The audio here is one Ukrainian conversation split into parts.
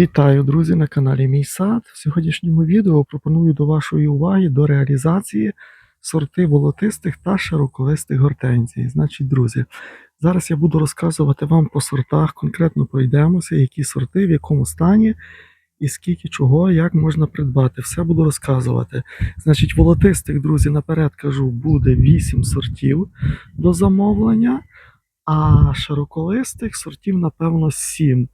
Вітаю, друзі, на каналі Мій Сад. В сьогоднішньому відео пропоную до вашої уваги до реалізації сорти волотистих та широколистих гортензій. Значить, друзі, зараз я буду розказувати вам по сортах, конкретно пройдемося, які сорти, в якому стані і скільки чого, як можна придбати. Все буду розказувати. Значить, волотистих, друзі, наперед кажу, буде 8 сортів до замовлення, а широколистих сортів, напевно, 7.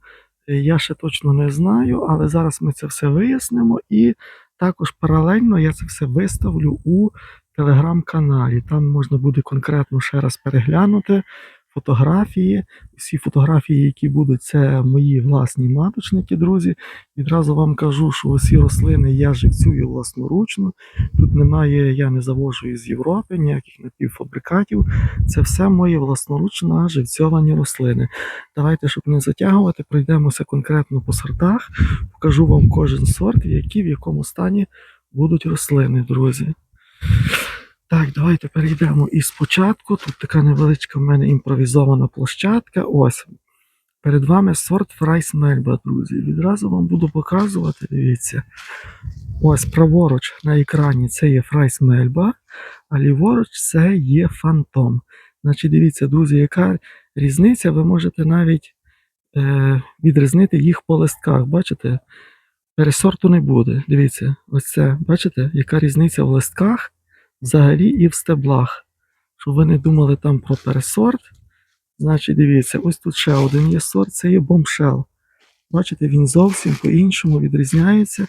Я ще точно не знаю, але зараз ми це все вияснимо. І також паралельно я це все виставлю у телеграм-каналі. Там можна буде конкретно ще раз переглянути фотографії. Всі фотографії, які будуть, це мої власні маточники, друзі. Відразу вам кажу, що усі рослини я живцюю власноручно. Тут немає, я не завожу із Європи, ніяких напівфабрикатів. Це все мої власноручно живцьовані рослини. Давайте, щоб не затягувати, пройдемося конкретно по сортах. Покажу вам кожен сорт, які в якому стані будуть рослини, друзі. Так, давайте перейдемо і спочатку. Тут така невеличка в мене імпровізована площадка. Ось. Перед вами сорт Фрайс Мельба, друзі. Відразу вам буду показувати, дивіться. Ось праворуч на екрані це є Фрайс Мельба, а ліворуч це є Фантом. Значить, дивіться, друзі, яка різниця, ви можете навіть е, відрізнити їх по листках. Бачите? Пересорту не буде. Дивіться, ось це, бачите, яка різниця в листках взагалі і в стеблах. Щоб ви не думали там про пересорт. Значить, дивіться, ось тут ще один є сорт, це є бомшел. Бачите, він зовсім по-іншому відрізняється,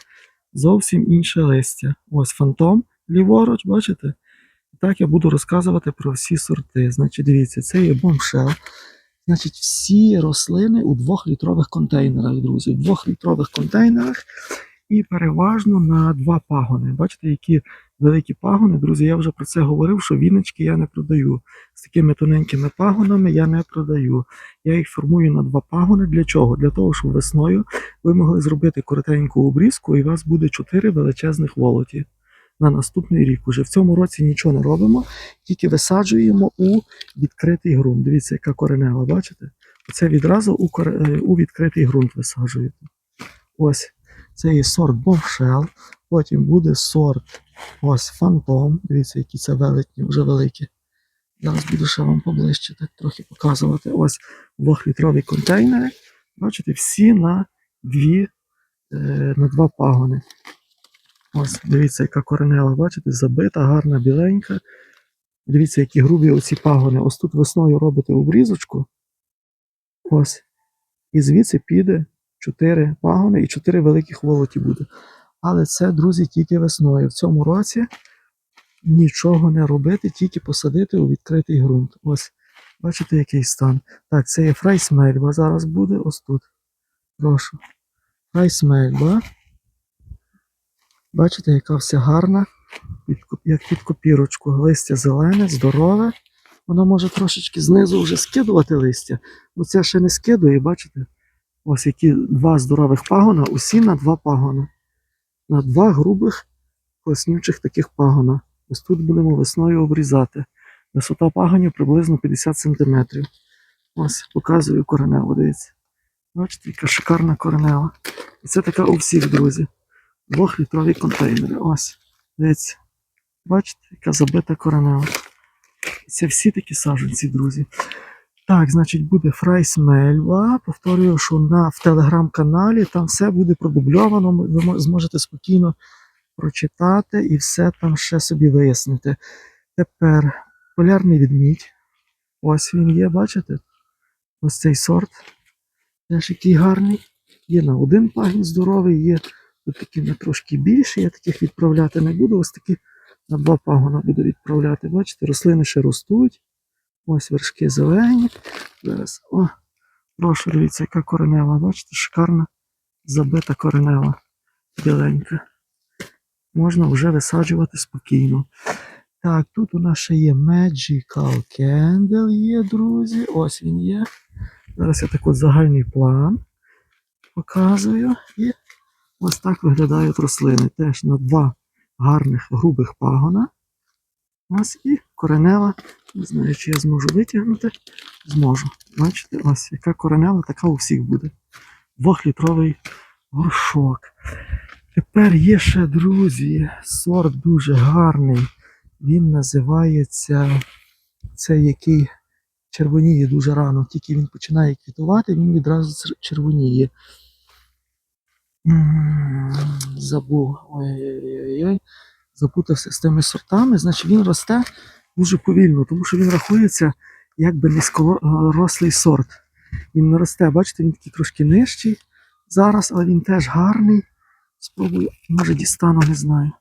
зовсім інше листя. Ось фантом ліворуч, бачите? І Так я буду розказувати про всі сорти. Значить, дивіться, це є бомшел. Значить, всі рослини у двохлітрових контейнерах, друзі. В двохлітрових контейнерах і переважно на два пагони. Бачите, які великі пагони, друзі. Я вже про це говорив, що віночки я не продаю. З такими тоненькими пагонами я не продаю. Я їх формую на два пагони. Для чого? Для того, щоб весною ви могли зробити коротеньку обрізку, і у вас буде чотири величезних волоті. На наступний рік уже в цьому році нічого не робимо, тільки висаджуємо у відкритий ґрунт. Дивіться, яка коренева, бачите? Оце відразу у, е, у відкритий ґрунт висаджуєте. Ось це є сорт Бомшел, потім буде сорт ось Фантом. Дивіться, які це велетні, вже великі. Зараз буду ще вам поближче так трохи показувати. Ось двохлітрові контейнери. Бачите, всі на дві, е, на два пагони. Ось, дивіться, яка коренева, бачите, забита, гарна, біленька. Дивіться, які грубі оці пагони. Ось тут весною робите обрізочку. Ось. І звідси піде 4 пагони і 4 великих волоті буде. Але це, друзі, тільки весною. В цьому році нічого не робити, тільки посадити у відкритий ґрунт. Ось, бачите, який стан. Так, це є фрайсмельба зараз буде. Ось тут. Прошу. Фрайсмельба. Бачите, яка вся гарна, як під копірочку. Листя зелене, здорове. Воно може трошечки знизу вже скидувати листя. Ну це ще не скидує, бачите? Ось які два здорових пагона, усі на два пагона. На два грубих класнючих таких пагона. Ось тут будемо весною обрізати. Висота пагонів приблизно 50 см. Ось, показую кореневу, дивіться. Бачите, яка шикарна коренева. І це така у всіх, друзі. Двохлітрові контейнери. Ось. Дивіться. Бачите, яка забита коренева. Це всі такі саджанці, друзі. Так, значить, буде Фрайс Мельва. Повторюю, що на, в телеграм-каналі там все буде продубльовано. Ви зможете спокійно прочитати і все там ще собі вияснити. Тепер полярний відмідь. Ось він є, бачите? Ось цей сорт. Теж який гарний. Є на один пагін здоровий, є тут такі на трошки більше. Я таких відправляти не буду. Ось такі на два пагона буду відправляти. Бачите, рослини ще ростуть. Ось вершки зелені. Зараз. О, прошу, дивіться, яка коренева. Бачите, шикарна забита коренева. Біленька. Можна вже висаджувати спокійно. Так, тут у нас ще є Magical Candle є, друзі. Ось він є. Зараз я так от загальний план показую. І ось так виглядають рослини. Теж на два гарних грубих пагона. Ось і коренева. Не знаю, чи я зможу витягнути. Зможу. Бачите, ось яка коренева, така у всіх буде. Двохлітровий горшок. Тепер є ще, друзі, сорт дуже гарний. Він називається це який червоніє дуже рано. Тільки він починає квітувати, він відразу червоніє. Забув. Ой-ой-ой. Запутався з тими сортами. Значить, він росте дуже повільно, тому що він рахується якби низькорослий сорт. Він не росте, бачите, він такий трошки нижчий зараз, але він теж гарний. Спробую, може дістану, не знаю.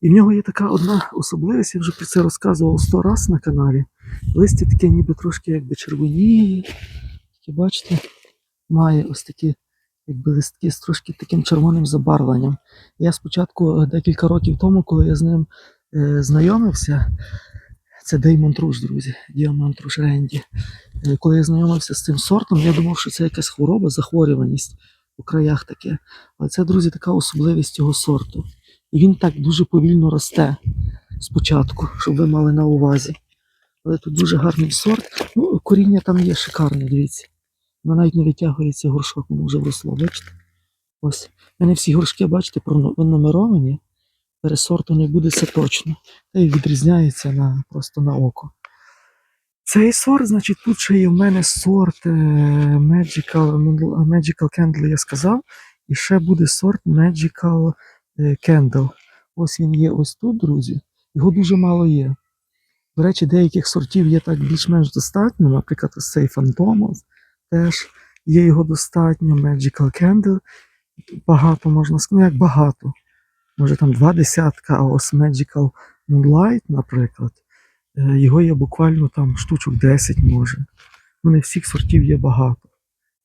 І в нього є така одна особливість, я вже про це розказував сто раз на каналі. Листя таке ніби трошки якби червоніє. Бачите, має ось такі якби листки з трошки таким червоним забарвленням. Я спочатку е, декілька років тому, коли я з ним е, знайомився, це Деймон Труш, друзі, Діамант Труш Ренді. Е, Коли я знайомився з цим сортом, я думав, що це якась хвороба, захворюваність у краях таке. Але це, друзі, така особливість цього сорту. І він так дуже повільно росте спочатку, щоб ви мали на увазі. Але тут дуже гарний сорт. Ну, коріння там є шикарне, дивіться. Воно навіть не витягується горшок, воно вже вросло, бачите? Ось. У мене всі горшки, бачите, пронумеровані. Пересорту не буде, це точно. Та й відрізняється на, просто на око. Цей сорт, значить, тут ще є в мене сорт е, Magical, Magical Candle, я сказав. І ще буде сорт Magical е, Candle. Ось він є ось тут, друзі. Його дуже мало є. До речі, деяких сортів є так більш-менш достатньо. Наприклад, ось цей Phantom теж є його достатньо. Magical Candle. Багато можна сказати, ну як багато. Може там два десятка, а ось Magical Moonlight, наприклад. е, Його є буквально там штучок 10 може. Ну, не всіх сортів є багато.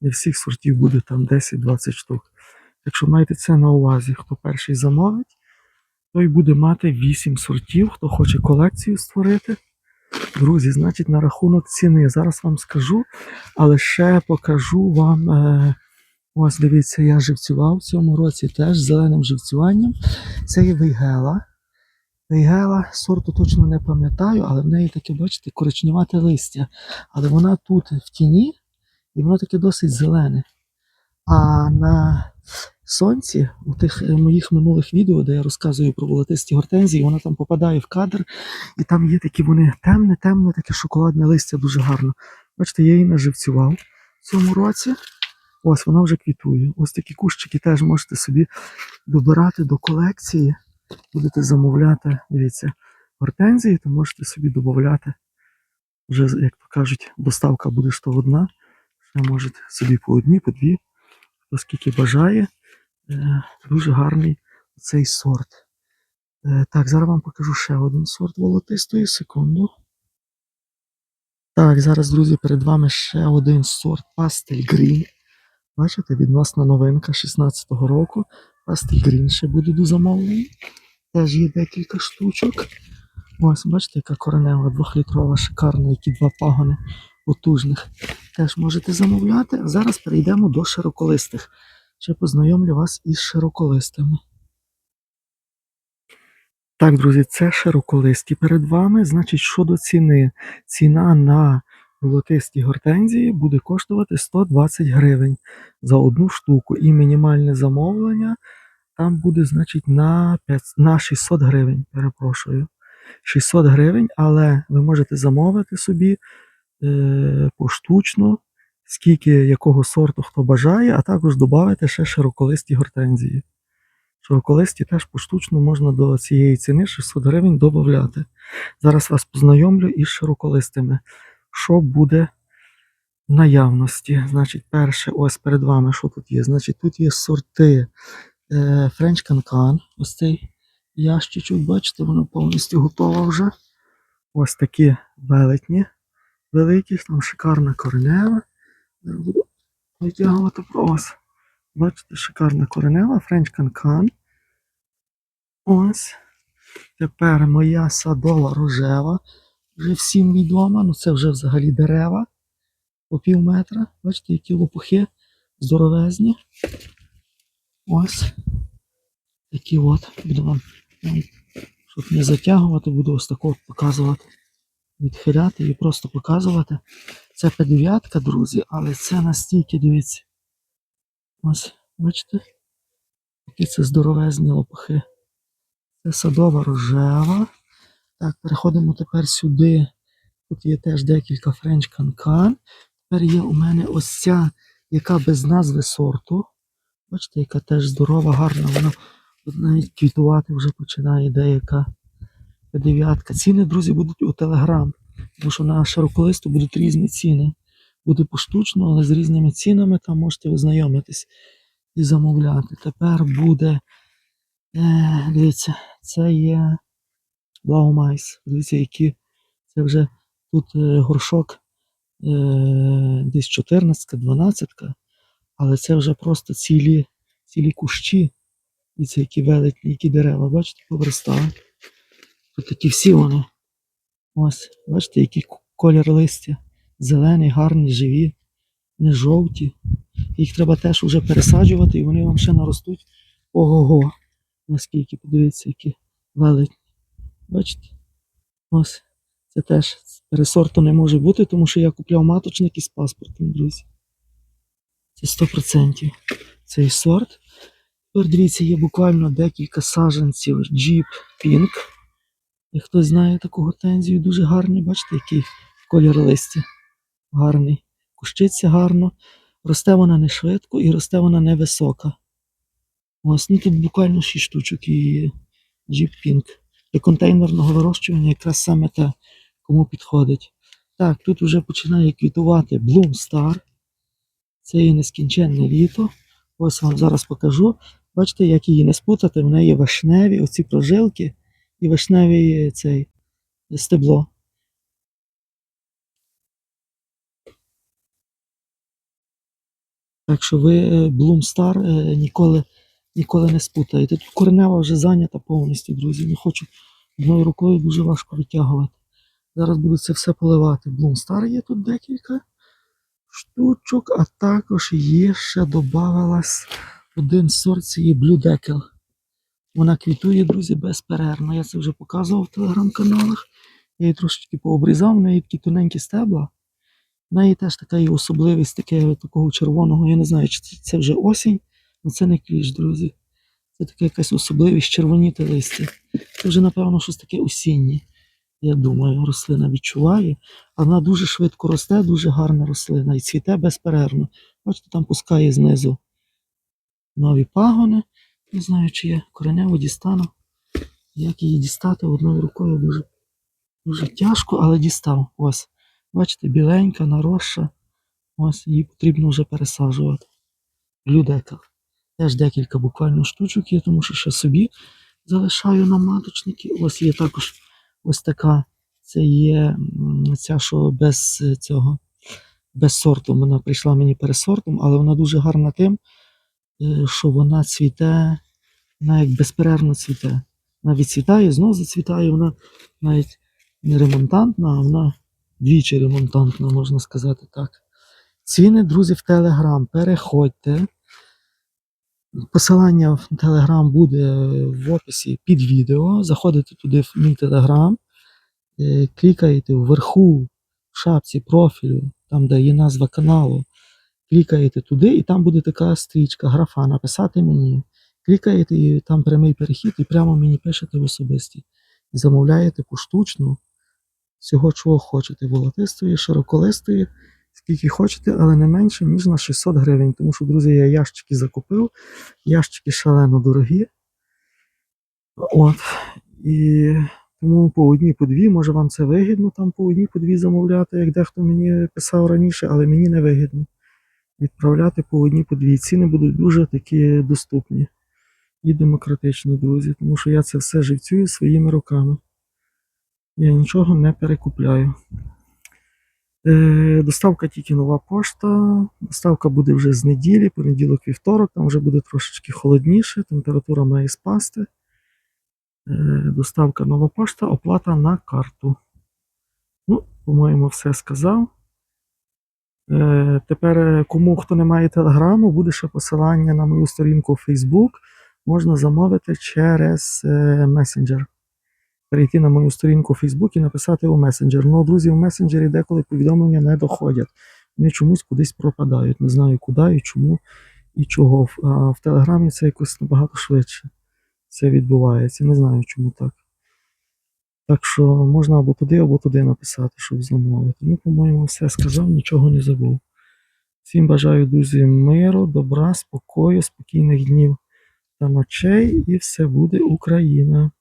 Не всіх сортів буде там 10-20 штук. Якщо маєте це на увазі, хто перший замовить, той буде мати 8 сортів, хто хоче колекцію створити. Друзі, значить, на рахунок ціни. Зараз вам скажу, але ще покажу вам. Е, ось дивіться, я живцював в цьому році теж зеленим живцюванням. Це є Вейгела. Вейгела сорту точно не пам'ятаю, але в неї таке, бачите, коричневате листя. Але вона тут в тіні, і воно таке досить зелене. А на сонці, у тих е, моїх минулих відео, де я розказую про волотисті гортензії, вона там попадає в кадр, і там є такі вони темне, темне, таке шоколадне листя дуже гарно. Бачите, я її наживцював в цьому році. Ось вона вже квітує. Ось такі кущики теж можете собі добирати до колекції. Будете замовляти, дивіться, гортензії, то можете собі додати. Вже, як то кажуть, доставка буде ж то одна. Ще можете собі по одній, по дві, хто скільки бажає. Е, Дуже гарний цей сорт. Е, Так, зараз вам покажу ще один сорт волотистої, секунду. Так, зараз, друзі, перед вами ще один сорт Pastel Green. Бачите, відносна новинка 16-го року. Pastel Green ще буде до замовлення. Теж є декілька штучок. Ось, бачите, яка коренева, двохлітрова, шикарна, які два пагони потужних. Теж можете замовляти. Зараз перейдемо до широколистих. Ще познайомлю вас із широколистими. Так, друзі, це широколисті перед вами. Значить, щодо ціни, ціна на золотисті гортензії буде коштувати 120 гривень за одну штуку. І мінімальне замовлення там буде, значить, на, 5, на 600 гривень. Перепрошую. 600 гривень, але ви можете замовити собі е, поштучно, скільки якого сорту хто бажає, а також додати ще широколисті гортензії. Широколисті теж поштучно можна до цієї ціни 600 гривень додати. Зараз вас познайомлю із широколистими. Що буде в наявності? Значить, перше, ось перед вами, що тут є? Значить, тут є сорти е, French Cancan. Ось цей ящичок, бачите, воно повністю готова вже. Ось такі велетні, великі, там шикарна коренева. Витягувати про вас. Бачите, шикарна коренева, French Cancan. Ось. Тепер моя садова рожева. Вже всім відома. Ну це вже взагалі дерева по пів метра. Бачите, які лопухи здоровезні. Ось. Такі от. Буду вам, щоб не затягувати, буду ось тако показувати. Відхиляти і просто показувати. Це П9, друзі, але це настільки, дивіться. Ось, бачите? Які це здоровезні лопухи. Це садова рожева. Так, переходимо тепер сюди. Тут є теж декілька френч канкан. Тепер є у мене ось ця, яка без назви сорту. Бачите, яка теж здорова, гарна. Вона навіть квітувати вже починає деяка дев'ятка. Ціни, друзі, будуть у Телеграм. Тому що на широколисту будуть різні ціни. Буде поштучно, але з різними цінами там можете ознайомитись і замовляти. Тепер буде. Е, дивіться, це є Благомайс. Дивіться, які це вже тут е, горшок е, десь 14 12 але це вже просто цілі, цілі кущі. І це які великі, які дерева, бачите, повертали. Тут такі всі вони. Ось, бачите, який колір листя. Зелений, гарні, живі, не жовті. Їх треба теж вже пересаджувати, і вони вам ще наростуть. Ого-го. Наскільки, подивіться, які великі. Бачите? Ось. Це теж пересорту не може бути, тому що я купляв маточник із паспортом, друзі. Це 100% цей сорт. Тепер дивіться, є буквально декілька саджанців Jeep Pink. Як хтось знає таку гортензію, дуже гарні, бачите, який колір листя. Гарний. Кущиться гарно. Росте вона не швидко і росте вона невисока. Ось, ну тут буквально 6 штучок і Jeep Pink. Для контейнерного вирощування якраз саме те, кому підходить. Так, тут вже починає квітувати Bloom Star. Це є нескінченне літо. Ось вам зараз покажу. Бачите, як її не спутати, в неї вишневі, оці прожилки і вишневий цей стебло. Так що ви е, Bloom Star е, ніколи, ніколи не спутаєте. Тут коренева вже зайнята повністю, друзі. Не хочу одною рукою дуже важко витягувати. Зараз буду це все поливати. Bloom Star є тут декілька штучок, а також є ще додавалась один сорт цієї Blue Deckel. Вона квітує, друзі, безперервно. Я це вже показував в телеграм-каналах. Я її трошечки пообрізав, в неї такі тоненькі стебла. В неї теж така є особливість таке, такого червоного. Я не знаю, чи це- вже осінь, але це не кліш, друзі. Це така якась особливість червоніти листя. Це вже, напевно, щось таке осіннє. Я думаю, рослина відчуває. А вона дуже швидко росте, дуже гарна рослина і цвіте безперервно. Бачите, там пускає знизу нові пагони. Не знаю, чи я коренево дістану. Як її дістати одною рукою дуже, дуже тяжко, але дістав. Ось. Бачите, біленька, наросша. Ось її потрібно вже пересаджувати. Людека. Теж декілька буквально штучок є, тому що ще собі залишаю на маточники. Ось є також ось така. Це є ця, що без е, цього, без сорту. Вона прийшла мені пересортом, але вона дуже гарна тим, що вона цвіте, вона як безперервно цвіте. Вона відцвітає, знову зацвітає, вона навіть не ремонтантна, а вона двічі ремонтантна, можна сказати так. Ціни, друзі, в Телеграм. Переходьте. Посилання в Телеграм буде в описі під відео. Заходите туди в мій Телеграм, е, клікаєте вверху в шапці профілю, там, де є назва каналу. Клікаєте туди, і там буде така стрічка, графа написати мені. Клікаєте, і там прямий перехід, і прямо мені пишете в особисті. Замовляєте поштучно всього, чого хочете. Волотистої, широколистої, скільки хочете, але не менше, ніж на 600 гривень. Тому що, друзі, я ящики закупив. Ящики шалено дорогі. От. І тому по одній, по дві, може вам це вигідно там по одній, по дві замовляти, як дехто мені писав раніше, але мені не вигідно. Відправляти по одній, по дві. Ціни будуть дуже такі доступні і демократичні, друзі, тому що я це все живцюю своїми руками. Я нічого не перекупляю. Е, доставка тільки нова пошта. Доставка буде вже з неділі, понеділок, вівторок, там вже буде трошечки холодніше, температура має спасти. Е, доставка нова пошта, оплата на карту. Ну, по-моєму, все сказав. Е, тепер, е, кому хто не має телеграму, буде ще посилання на мою сторінку в Facebook. Можна замовити через е, месенджер. Перейти на мою сторінку в Facebook і написати у месенджер. Ну, друзі, в месенджері деколи повідомлення не доходять. Вони чомусь кудись пропадають. Не знаю куди і чому. і чого. А в Телеграмі це якось набагато швидше. Це відбувається. Не знаю, чому так. Так що можна або туди, або туди написати, щоб замовити. Ну, по-моєму, все сказав, нічого не забув. Всім бажаю, друзі, миру, добра, спокою, спокійних днів та ночей, і все буде Україна.